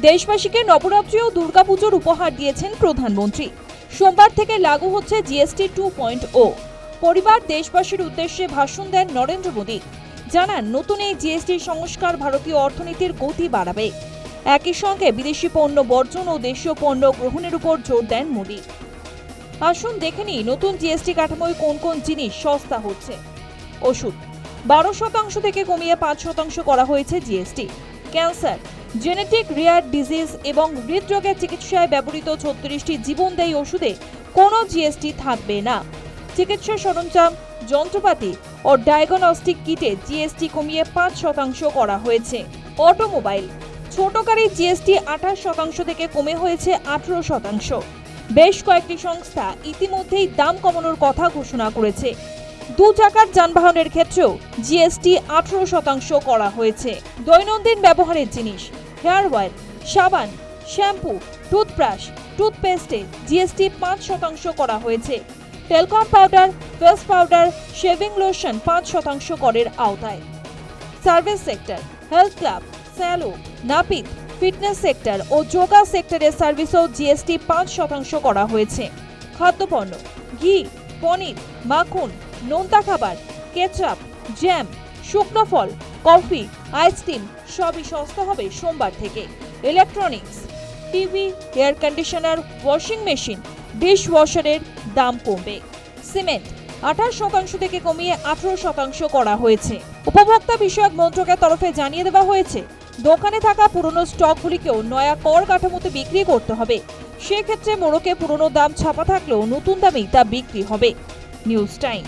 দেশবাসীকে নবরাত্রি ও দুর্গাপুজোর উপহার দিয়েছেন প্রধানমন্ত্রী। সোমবার থেকে লাগু হচ্ছে জিএসটি টু পয়েন্ট ও পরিবার দেশবাসীর উদ্দেশ্যে ভাষণ দেন নরেন্দ্র মোদী। জানান, নতুন এই জিএসটি সংস্কার ভারতীয় অর্থনীতির গতি বাড়াবে। একই সঙ্গে বিদেশি পণ্য বর্জন ও দেশীয় পণ্য গ্রহণের উপর জোর দেন মোদী। আসুন দেখে নিই, নতুন জিএসটি কাঠামোয় কোন কোন জিনিস সস্তা হচ্ছে। ওষুধ, বারো শতাংশ থেকে কমিয়ে পাঁচ শতাংশ করা হয়েছে GST cancer genetic rare disease এবং হৃদরোগের চিকিৎসায় ব্যবহৃত ছত্রিশটি জীবনদায়ী ওষুধে কোনো জিএসটি থাকবে না। চিকিৎসা সরঞ্জাম, যন্ত্রপাতি ও ডায়াগনস্টিক কিটে জিএসটি কমিয়ে পাঁচ শতাংশ করা হয়েছে। অটোমোবাইল ছোট গাড়ির জিএসটি আঠাশ শতাংশ থেকে কমে হয়েছে আঠেরো শতাংশ। বেশ কয়েকটি সংস্থা ইতিমধ্যেই দাম কমানোর কথা ঘোষণা করেছে। দু চাকার যানবাহনের ক্ষেত্রেও জিএসটি আঠেরো শতাংশ করা হয়েছে। দৈনন্দিন ব্যবহারের জিনিস, হেয়ার অয়েল, সাবান, শ্যাম্পু, টুথব্রাশ, টুথপেস্টে জিএসটি পাঁচ শতাংশ করা হয়েছে। Talcum powder, face powder, shaving lotion পাঁচ শতাংশ করের আওতায়। Service sector, health club, salon, নাপিত, ফিটনেস সেক্টর ও যোগা সেক্টরের সার্ভিসও জিএসটি পাঁচ শতাংশ করা হয়েছে। খাদ্যপণ্য, ঘি, পনির, মাখন নোনতা খাবার, কেচাপ, জ্যাম, শুকনো ফল, কফি আইসক্রিম সবই সস্তা হবে সোমবার থেকে। Electronics TV air conditioner washing machine dish ওয়াশারের দাম কমবে। সিমেন্ট আঠাশ শতাংশ থেকে কমিয়ে আঠারো শতাংশ করা হয়েছে। উপভোক্তা বিষয়ক মন্ত্রকের তরফে জানিয়ে দেওয়া হয়েছে, দোকানে থাকা পুরনো স্টকগুলিকেও নয়া কর কাঠামোতে বিক্রি করতে হবে। সেক্ষেত্রে মোড়কে পুরনো দাম ছাপা থাকলেও নতুন দামেই তা বিক্রি হবে। News time